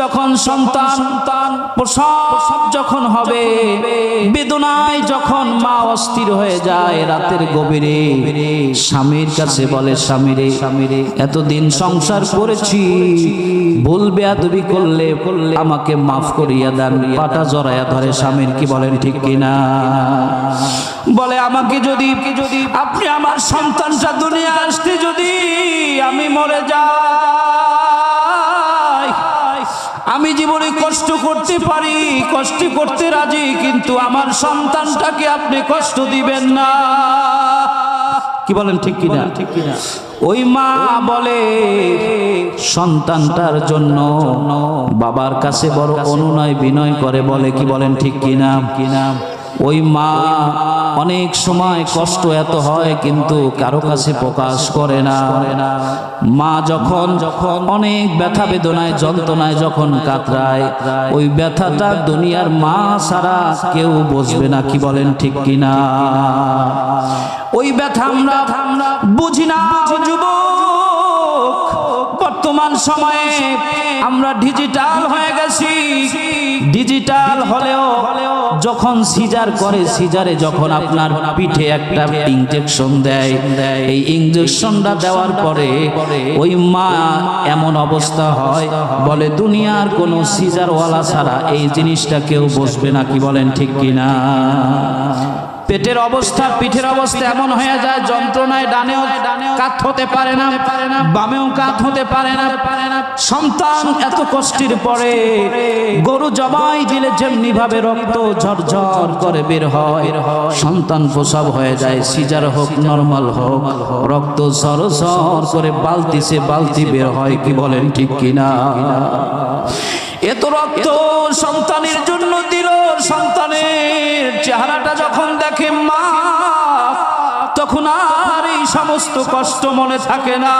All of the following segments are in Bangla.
যখন সন্তান প্রসব যখন হবে, বেদনায় যখন মা অস্থির হয়ে যায় রাতের গভীরে, স্বামীর কাছে বলে, স্বামীরে স্বামীরে এতদিন সংসার করেছি, ভুল করলে করলে আমাকে মাফ করিয়া দেন। পাটা জড়াইয়া ধরে স্বামীর কি বলেন, ঠিক কিনা? বলে, আমাকে যদি যদি, আপনি আমার সন্তানটা দুনিয়া আসতে যদি আমি মরে যাই আমি জীবনে কষ্ট করতে পারি কষ্ট করতে রাজি কিন্তু আমার সন্তানটাকে আপনি কষ্ট দিবেন না। কি বলেন ঠিক কিনা? ঠিক কিনা? ওই মা বলে সন্তানটার জন্য বাবার কাছে বড় অনুনয় বিনয় করে বলে কি বলেন ঠিক কিনা কিনা? ওই মা অনেক সময় কষ্ট এত হয় কিন্তু কারও কাছে প্রকাশ করে না। মা যখন যখন অনেক ব্যথা বেদনায়, যন্ত্রণায় যখন কাতরায়, ওই ব্যথাটা দুনিয়ার মা ছাড়া কেউ বসবে না, কি বলেন ঠিক কিনা? ওই ব্যথা আমরা বুঝি না বর্তমান সময়ে আমরা ডিজিটাল হয়ে গেছি। ডিজিটাল হলেও যখন সিজার করে, সিজারে যখন আপনার পিঠে একটা ইনজেকশন দেয়, এই ইঞ্জেকশনটা দেওয়ার পরে ওই মা এমন অবস্থা হয়, বলে, দুনিয়ার কোনো সিজারওয়ালা ছাড়া এই জিনিসটা কেউ বসবে না কি বলেন, ঠিক কিনা? পেটের অবস্থা, পিঠের অবস্থা এমন হয়ে যায়, যন্ত্রণায় ডানেও কাত হতে পারে না, বামেও কাত হতে পারে না। সন্তান এত কষ্টের পরে গরু জবাই দিলে যেমনি ভাবে রক্ত ঝরঝর করে বের হয়। সন্তান প্রসব হয়ে যায়, সিজার হোক, নর্মাল হোক, রক্ত সর করে বালতি সে বালতি বের হয়, কি বলেন ঠিক কিনা? এত রক্ত সন্তানের জন্য আর এই সমস্ত কষ্ট মনে থাকে না।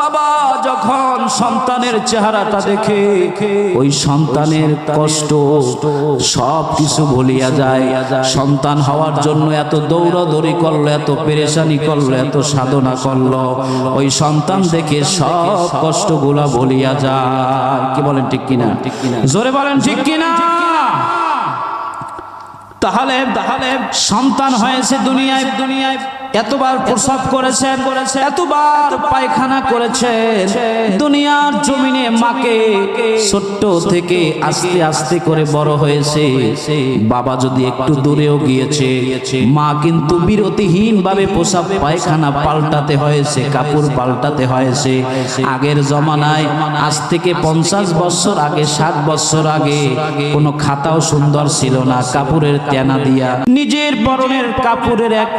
বাবা যখন সন্তানের চেহারাটা দেখে, ওই সন্তানের কষ্ট সব কিছু ভুলিয়া যায়। সন্তান হওয়ার জন্য এত দৌড়াদৌড়ি করল, এত পেরেশানি করল, এত সাধনা করল। ওই সন্তান দেখে সব কষ্টগুলা ভুলিয়া যায়। কি বলেন ঠিক কিনা? জোরে বলেন ঠিক কিনা? তাহলে তাহলে সন্তান হয়েছে দুনিয়ায়। দুনিয়ায়। এতবার প্রসাব করেছেন এতবার পায়খানা করেছেন দুনিয়ার জমিনে মাকে ছোট্ট থেকে আস্তে আস্তে করে বড় হয়েছে। বাবা যদি একটু দূরেও গিয়েছে মা কিন্তু বিরতিহীন ভাবে প্রসাব পায়খানা পাল্টাতে হয়েছে কাপড় পাল্টাতে হয়েছে। আগের জমানায় আজ থেকে পঞ্চাশ বছর আগে ষাট বছর আগে কোনো খাতাও সুন্দর ছিল না কাপড়ের তেনা দিয়া। নিজের পরনের কাপড়ের এক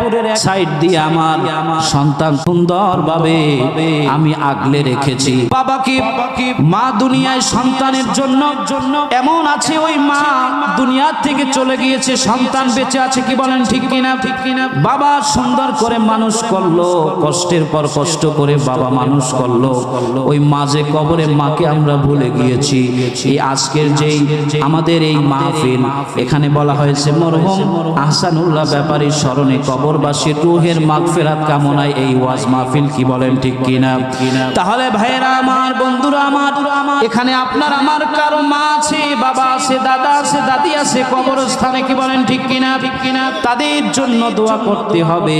সাইড দিয়ে আমার সন্তান সুন্দর ভাবে আমি আগলে রেখেছি। বাবাকে মা দুনিয়ায় সন্তানের জন্য এমন আছে ওই মা দুনিয়ার থেকে চলে গিয়েছে, সন্তান বেঁচে আছে কি বলেন ঠিক কিনা? ঠিক কিনা বাবা সুন্দর করে মানুষ করল, কষ্টের পর কষ্ট করে বাবা মানুষ করল। ওই মাঝে কবরে মাকে আমরা ভুলে গিয়েছি, এই আজকের যেই আমাদের এই মাহফিল, এখানে বলা হয়েছে, মরহুম আহসানুল্লাহ ব্যাপারীর স্মরণে কবরবাসীর রুহের মাগফিরাত কামনায় এই ওয়াজ মাহফিল কি বলেন ঠিক কিনা? তাহলে ভাইয়েরা আমার, বন্ধুরা আমার, এখানে আপনার, আমার কারও মা আছে, বাবা আছে, দাদা আছে, দাদি আছে, কবরস্থানে কি বলেন ঠিক কিনা? ঠিক কিনা তাদের জন্য দোয়া করতে হবে।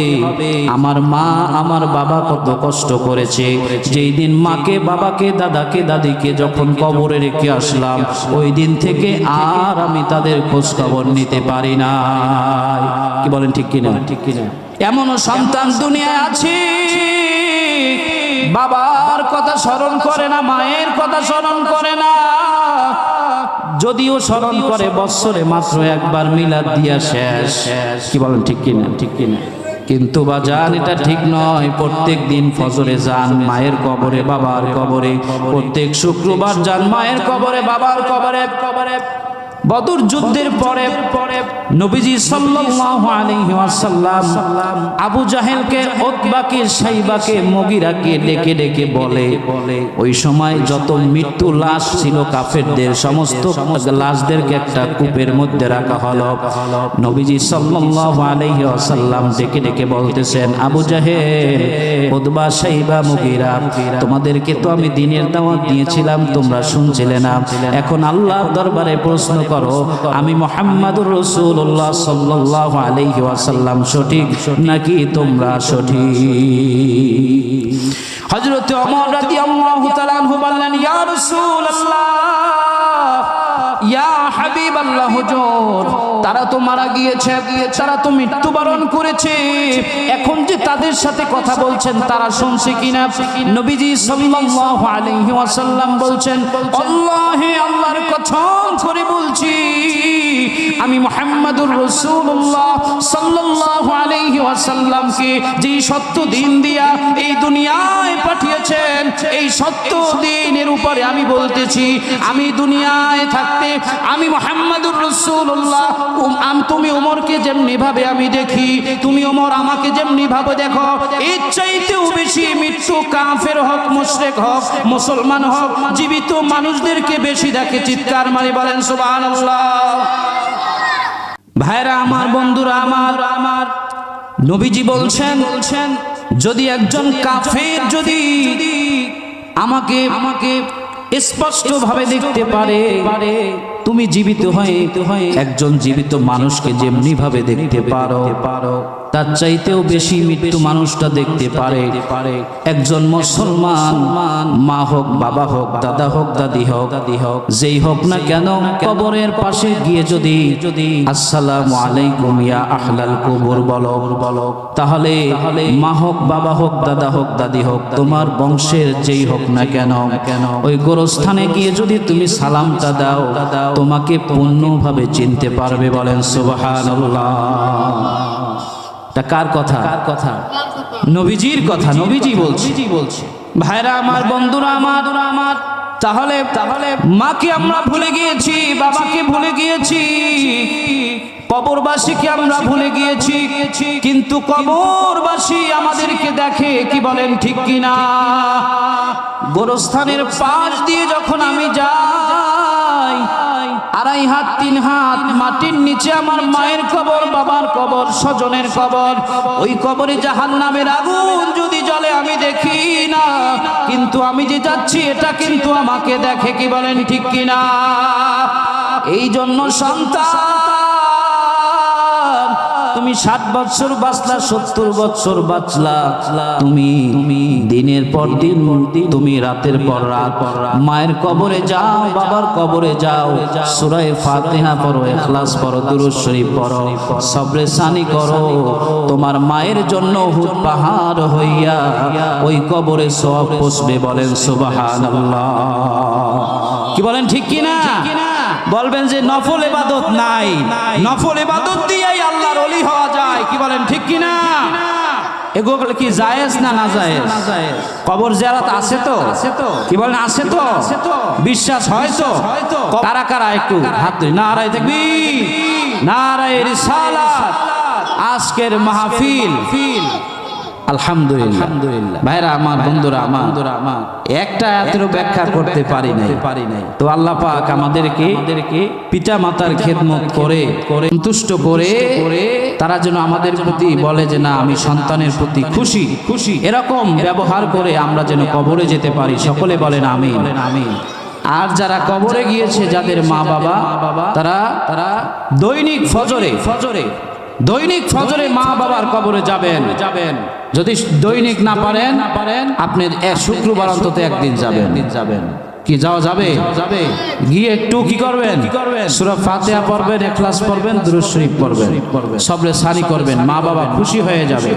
আমার মা, আমার বাবা কত কষ্ট করেছে। যেই দিন মাকে, বাবাকে, দাদাকে, দাদিকে যখন কবরে রেখে আসলাম, ওই দিন থেকে আর আমি তাদের খোঁজ খবর নিতে পারি না কি বলেন ঠিক কিনা ঠিক কিনা? এমনও সন্তান দুনিয়ায় আছে। বাবার কথা স্মরণ করে না মায়ের কথা স্মরণ করে না। যদিও স্মরণ করে বৎসরে মাত্র একবার মিলাদ দিয়া শেষ। কি বলেন ঠিক কিনা? ঠিক কিনা? কিন্তু বা যান এটা ঠিক নয়। প্রত্যেক দিন ফজরে যান মায়ের কবরে বাবার কবরে। প্রত্যেক শুক্রবার যান মায়ের কবরে বাবার কবরে কবরে। বদর যুদ্ধের পরে পরে নবীজি সাল্লাল্লাহু আলাইহি ওয়াসাল্লাম আবু জাহেলকে উতবাকে সাইবাকে মুগিরাকে ডেকে ডেকে বলে। ওই সময় যত মৃত্যু লাশ ছিল কাফেরদের সমস্ত লাশদেরকে একটা কূপের মধ্যে রাখা হলো। নবীজি সাল্লাল্লাহু আলাইহি ওয়াসাল্লাম ডেকে ডেকে বলতেছেন আবু জাহেল উতবা সাইবা মুগিরা তোমাদেরকে তো আমি দিনের দাওয়াত দিয়েছিলাম তোমরা শুনছিলে না। এখন আল্লাহর দরবারে প্রশ্ন করো। আমি মোহাম্মদুর রসুল্লাহ সাল্লাহ আলাইহি ওয়াসাল্লাম সঠিক নাকি তোমরা সঠিক? তাআলা আনহু বললেন তারা তো মারা গিয়েছে করেছে। এখন যে তাদের সাথে কথা বলছেন, তারা শুনছে বলছেন আমি মুহাম্মাদুর রাসূলুল্লাহ সাল্লাল্লাহু আলাইহি ওয়াসাল্লামকে যে সত্য দিন দিয়া এই দুনিয়ায় পাঠিয়েছেন, এই সত্য দিনের উপরে আমি বলতেছি, আমি দুনিয়ায় থাকতে আমি মোহাম্মদুর রসুল্লাহ তুমি ওমরকে যেমনি ভাবে আমি দেখি, তুমি ওমর আমাকে যেমনি ভাবে দেখো, এর চাইতেও বেশি মৃত্যু কাফের হক, মুশরিক হক, মুসলমান হক, জীবিত মানুষদেরকে বেশি দেখে চিৎকার মারি বলেন, সুবহানাল্লাহ। ভাইরা আমার, বন্ধুরা আমার আমার নবীজি বলছেন বলছেন যদি একজন কাফের যদি আমাকে আমাকে স্পষ্ট ভাবে দেখতে পারে, তুমি জীবিত হয়ে, একজন জীবিত মানুষকে যেমনি ভাবে দেখতে পারো পারো তার চাইতেও বেশি মৃত্যু মানুষটা দেখতে পারে। একজন মুসলমান, মা হোক, বাবা হোক, দাদা হোক, দাদি হোক দাদি হোক যেই হোক না কেন কবরের পাশে গিয়ে যদি যদি আসসালামু আলাইকুম ইয়া আহলাল কবর বলো বলো তাহলে মা হোক, বাবা হোক, দাদা হোক, দাদি হোক, তোমার বংশের যেই হোক না কেন কেন, ওই গোরস্থানে গিয়ে যদি তুমি সালামটা দাও, তোমাকে পূর্ণভাবে চিনতে পারবে বলেন সুবহানাল্লাহ। তা কার কথা? কার কথা? নবীজির কথা নবীজি বলছি। বলছি। ভাইরা আমার বন্ধুরা আমার আমার তাহলে তাহলে মাকে আমরা ভুলে গিয়েছি বাবাকে ভুলে গিয়েছি কবরবাসীকে আমরা ভুলে গিয়েছি কিন্তু কবরবাসী আমাদেরকে দেখে কি বলেন ঠিক কিনা? গোরস্থানের পাশ দিয়ে যখন আমি যাই আড়াই হাত, তিন হাত, মাটির নিচে আমার মায়ের কবর, বাবার কবর, স্বজনের কবর। ওই কবরে জাহান নামের আগুন যদি জলে আমি দেখি না। কিন্তু আমি যে যাচ্ছি, এটা কিন্তু আমাকে দেখে কি বলেন ঠিক কিনা? এই জন্য সন্তান ষাট বছর বাঁচলা, সত্তর বছর বাঁচলা। তুমি তুমি দিনের পর দিন, তুমি রাতের পর রাত। মায়ের কবরে যাও, বাবার কবরে যাও। সুরায় ফাতিহা পড়ো এখলাস পড়ো, দুরুদ শরীফ পড়ো। সবরে সানি করো। তোমার মায়ের জন্য হুদ পাহাড় হইয়া ওই কবরে সব পৌঁছবে বলেন সুবহানাল্লাহ। কি বলেন, ঠিক কি না বলবেন যে নফল এবাদত নাই। নফল এবাদত দিয়েই আল্লাহর ওলি হওয়া যায় কি বলেন ঠিক কি না এগুলো কি জায়েজ না না জায়েজ। কবর জিয়ারত আছে তো? কি বলেন আছে তো? বিশ্বাস হয় তো? কারা কারা একটু হাত ধরে নারায় দেখবি নারায় রিসালাত। আজকের মাহফিল। আলহামদুলিল্লাহ। আলহামদুলিল্লাহ। ভাইরা আমার বন্ধুরা আমার একটা ব্যাখ্যা করতে পারি নাই। পারি নাই। তো আল্লাহ পাক আমাদেরকে আমাদেরকে পিতা মাতার খেদমত করে করে সন্তুষ্ট করে করে তারা যেন আমাদের প্রতি বলে যে না আমি সন্তানের প্রতি খুশি। খুশি। এরকম ব্যবহার করে আমরা যেন কবরে যেতে পারি। সকলে বলেন আমি আমি আর যারা কবরে গিয়েছে যাদের মা বাবা বাবা তারা তারা দৈনিক ফজরে ফজরে। দৈনিক ফজরে মা বাবার কবরে যাবেন। যাবেন। যদি দৈনিক না পারেন না পারেন আপনি এক শুক্রবার অন্তত একদিন যাবেন। যাবেন। কি যাওয়া যাবে? যাবে? গিয়ে একটু কি করবেন? কি করবেন? সূরা ফাতিহা পড়বেন ইখলাস পড়বেন দুরূদ শরীফ পড়বেন। সবরে সারি করবেন মা বাবা খুশি হয়ে যাবে।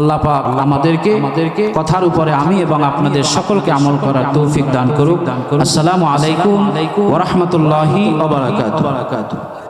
আল্লাহ পাক আমাদেরকে আমাদেরকে কথার উপরে আমি এবং আপনাদের সকলকে আমল করার তৌফিক দান করুক। আসসালামু আলাইকুম ওয়া রাহমাতুল্লাহি ওয়া বারাকাতুহু।